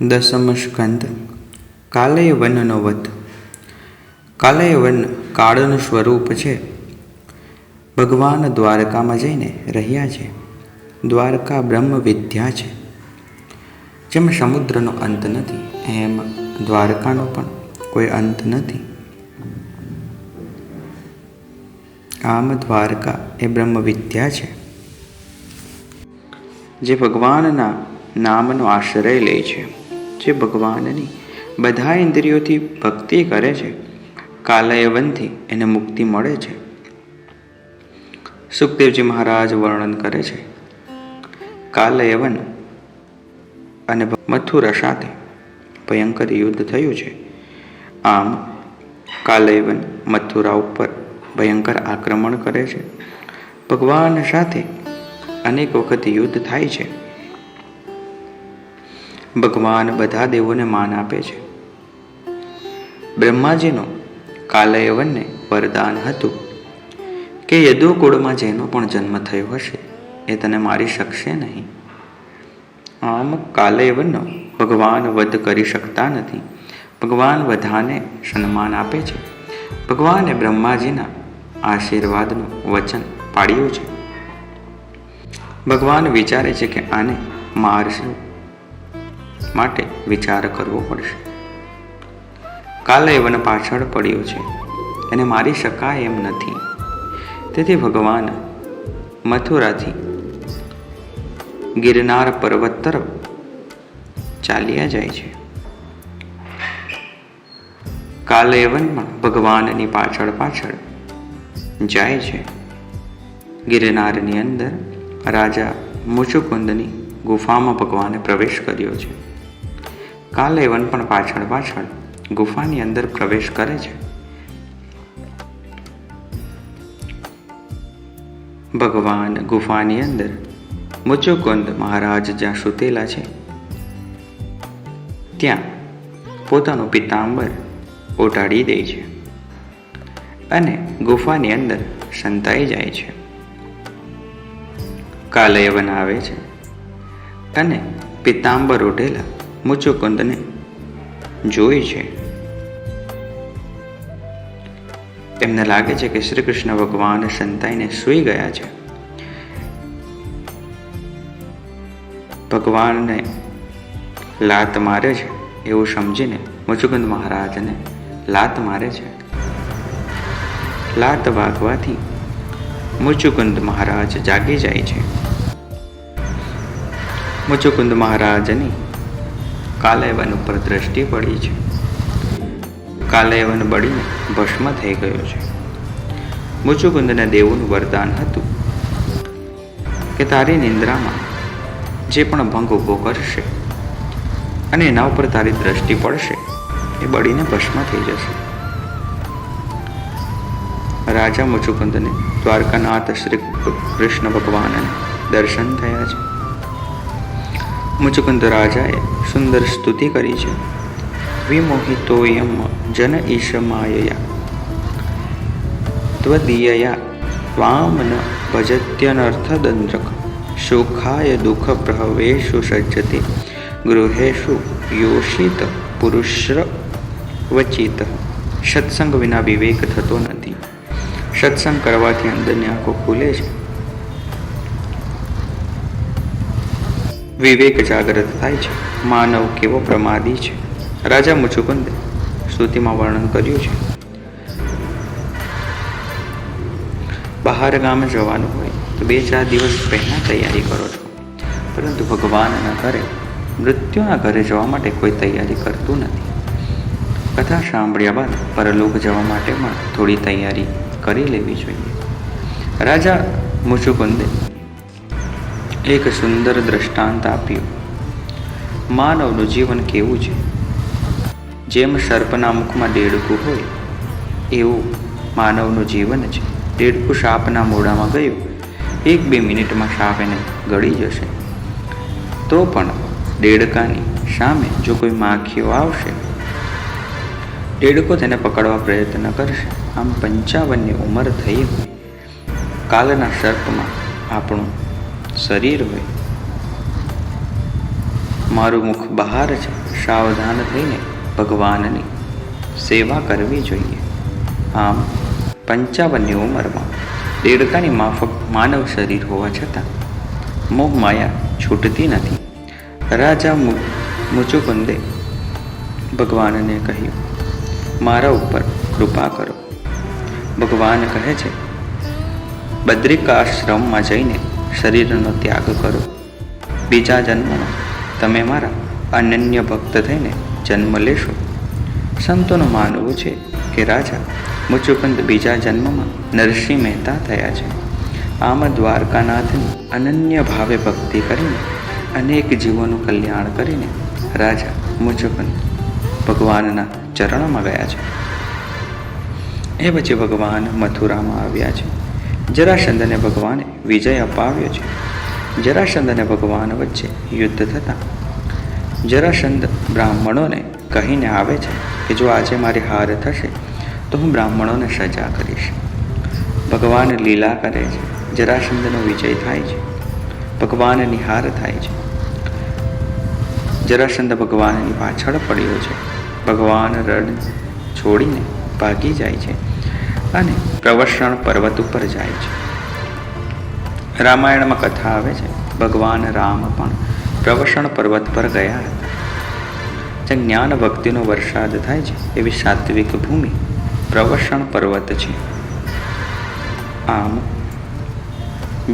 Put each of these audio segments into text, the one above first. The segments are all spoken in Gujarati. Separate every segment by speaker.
Speaker 1: દસમ સ્કંદ કાલય વનનો વધ કાલય વન કાળનું સ્વરૂપ છે। ભગવાન દ્વારકામાં જઈને રહ્યા છે। દ્વારકા બ્રહ્મ વિદ્યા છે। જેમ સમુદ્રનો અંત નથી, એમ દ્વારકાનો પણ કોઈ અંત નથી। આમ દ્વારકા એ બ્રહ્મ વિદ્યા છે। જે ભગવાનના નામનો આશ્રય લે છે। જે ભગવાનની બધા ઇન્દ્રિયોથી ભક્તિ કરે છે કાલયવનથી એને મુક્તિ મળે છે. સુખદેવજી મહારાજ વર્ણન કરે છે, કાલયવન અને મથુરા સાથે ભયંકર યુદ્ધ થયું છે. આમ કાલયવન મથુરા ઉપર ભયંકર આક્રમણ કરે છે. ભગવાન સાથે અનેક વખત યુદ્ધ થાય છે. ભગવાન બધા દેવોને માન આપે છે. બ્રહ્માજીનો કાલયવનને વરદાન હતું કે યદુકુળમાં જેનો પણ જન્મ થયો હશે, એ તને મારી શકશે નહીં. આમ કાલયવનનો ભગવાન વધ કરી શકતા નથી. ભગવાન બધાને સન્માન આપે છે. ભગવાને બ્રહ્માજીના આશીર્વાદનું વચન પાડ્યું છે. ભગવાન વિચારે છે કે આને મારશું. માટે વિચાર કરવો પડશે. કાલયવન પાછળ પડ્યો છે, એને મારી શકાય એમ નથી. તેથી ભગવાન મથુરાથી ગિરનાર પર્વત તરફ ચાલ્યા જાય છે. કાલયવનમાં ભગવાનની પાછળ પાછળ જાય છે. ગિરનારની અંદર રાજા મુચુકુંદની ગુફામાં ભગવાને પ્રવેશ કર્યો છે. કાલયવન પણ પાછળ પાછળ ગુફાની અંદર પ્રવેશ કરે છે. ભગવાન ગુફાની અંદર મુચુકુંદ મહારાજ જ્યાં સૂતેલા છે, ત્યાં પોતાનું પિતાંબર ઓટાડી દે છે અને ગુફાની અંદર સંતાઈ જાય છે. કાલયવન આવે છે અને પિતાંબર ઓઢેલા મુચુકુંદને જોઈ છે. એમને લાગે છે કે શ્રી કૃષ્ણ ભગવાન સંતાઈને સૂઈ ગયા છે. ભગવાનને લાત મારે છે એવું સમજીને મુચુકુંદ મહારાજને લાત મારે છે. લાત વાગવાથી મુચુકુંદ મહારાજ જાગી જાય છે. મુચુકુંદ મહારાજની કાલયવન ઉપર દ્રષ્ટિ પડી છે. કાલયવન બળીને ભસ્મ થઈ ગયો છે. મુચુકુંદના દેવોનું વરદાન હતું કે તારી નિંદ્રામાં જે પણ ભંગ ઊભો કરશે અને એના ઉપર તારી દ્રષ્ટિ પડશે, એ બળીને ભસ્મ થઈ જશે. રાજા મુચુકુંદને દ્વારકાનાથ શ્રી કૃષ્ણ ભગવાનને દર્શન થયા છે. મુચુકુંદ રાજાએ સુંદર સ્તુતિ કરી છે વિમોહિતોયમ જન ઈશ માયયા ત્વદીયયા ત્વામ ન ભજત્યનર્થદંદ્રક સુખાય દુઃખ પ્રહવેશુ સજ્જતે ગૃહેશુ યોષિત પુરુષ વચિત સત્સંગ વિના વિવેક થતો નથી સત્સંગ કરવાથી અંદરની આંખો ખુલે છે વિવેક જાગૃત થાય છે. માનવ કેવો પ્રમાદી છે. રાજા મુચુકુંદે સ્તુતિમાં વર્ણન કર્યું છે. બહાર ગામ જવાનું હોય તો બે ચાર દિવસ પહેલાં તૈયારી કરો છો. પરંતુ ભગવાનના ઘરે, મૃત્યુના ઘરે જવા માટે કોઈ તૈયારી કરતું નથી. કથા સાંભળ્યા બાદ પરલોક જવા માટે પણ થોડી તૈયારી કરી લેવી જોઈએ. રાજા મુચુકુંદે એક સુંદર દ્રષ્ટાંત આપ્યું. માનવનું જીવન કેવું છે? જેમ સર્પના મુખમાં દેડકું હોય, એવું માનવનું જીવન છે. દેડકું સાપના મોઢામાં ગયું, એક બે મિનિટમાં સાપ એને ગળી જશે. તો પણ દેડકાની સામે જો કોઈ માખીઓ આવશે, દેડકો તેને પકડવા પ્રયત્ન કરશે. આમ પંચાવનની ઉંમર થઈ કાલના સર્પમાં આપણું શરીર હોય. મારું મુખ બહાર છે સાવધાન થઈને ભગવાનની સેવા કરવી જોઈએ. આમ પંચાવનની ઉંમરમાં દેડકાની માફક માનવ શરીર હોવા છતાં મોહ માયા છૂટતી નથી. રાજા મુચુકુંદે ભગવાનને કહ્યું, મારા ઉપર કૃપા કરો. ભગવાન કહે છે, બદ્રિકાશ્રમમાં જઈને શરીરનો ત્યાગ કરો. બીજા જન્મમાં તમે મારા અનન્ય ભક્ત થઈને જન્મ લેશો. સંતોનું માનવું છે કે રાજા મુચુકંદ બીજા જન્મમાં નરસિંહ મહેતા થયા છે. આમ દ્વારકાનાથની અનન્ય ભાવે ભક્તિ કરીને અનેક જીવોનું કલ્યાણ કરીને રાજા મુચુકંદ ભગવાનના ચરણોમાં ગયા છે. એ પછી ભગવાન મથુરામાં આવ્યા છે. જરાસંધને ભગવાને વિજય અપાવ્યો છે. જરાસંધ અને ભગવાન વચ્ચે યુદ્ધ થતાં જરાસંધ બ્રાહ્મણોને કહીને આવે છે કે જો આજે મારી હાર થશે, તો હું બ્રાહ્મણોને સજા કરીશ. ભગવાન લીલા કરે છે, જરાસંધનો વિજય થાય છે. ભગવાનની હાર થાય છે. જરાસંધ ભગવાનની પાછળ પડ્યો છે. ભગવાન રણ છોડીને ભાગી જાય છે. અને પ્રવસણ પર્વત ઉપર જાય છે. રામાયણમાં કથા આવે છે, ભગવાન રામ પણ પ્રવસણ પર્વત પર ગયા હતા. જે જ્ઞાન ભક્તિનો વરસાદ થાય છે, એવી સાત્વિક ભૂમિ પ્રવસણ પર્વત છે. આમ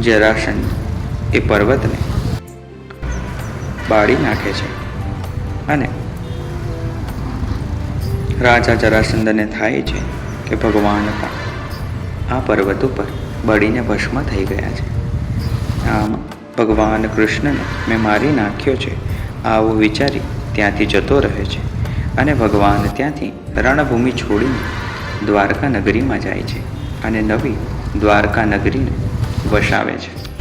Speaker 1: જરાસંધ એ પર્વતને બાળી નાખે છે અને રાજા જરાસંધને થાય છે કે ભગવાન પણ આ પર્વત ઉપર બળીને ભસ્મ થઈ ગયા છે. આમ ભગવાન કૃષ્ણને મેં મારી નાખ્યો છે. આવું વિચારી ત્યાંથી જતો રહે છે અને ભગવાન ત્યાંથી રણભૂમિ છોડીને દ્વારકા નગરીમાં જાય છે અને નવી દ્વારકા નગરીને વસાવે છે.